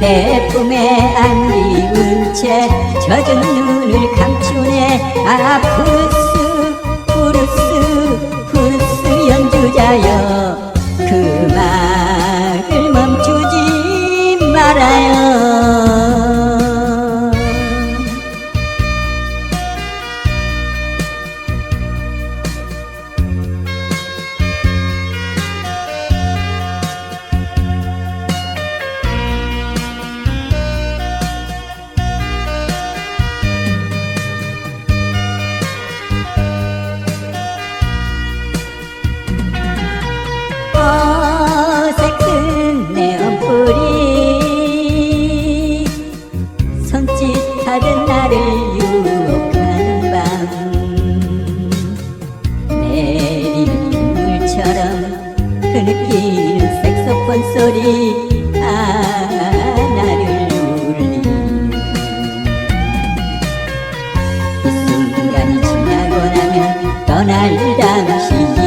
그대 품에 안기운 채 젖은 눈을 감추네. 아푸 어색한 네온불이 손짓하듯 나를 유혹하는 밤. 내리는 눈물처럼 흐느끼는 색소폰 소리 아 나를 울리. 이 순간이 지나고 나면 떠날 당시기에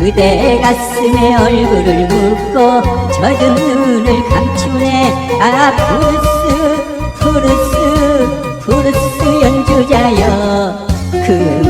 그대 가슴에 얼굴을 묻고 젖은 눈을 감추네. 아 푸르스 푸르스 푸르스 연주자여. 그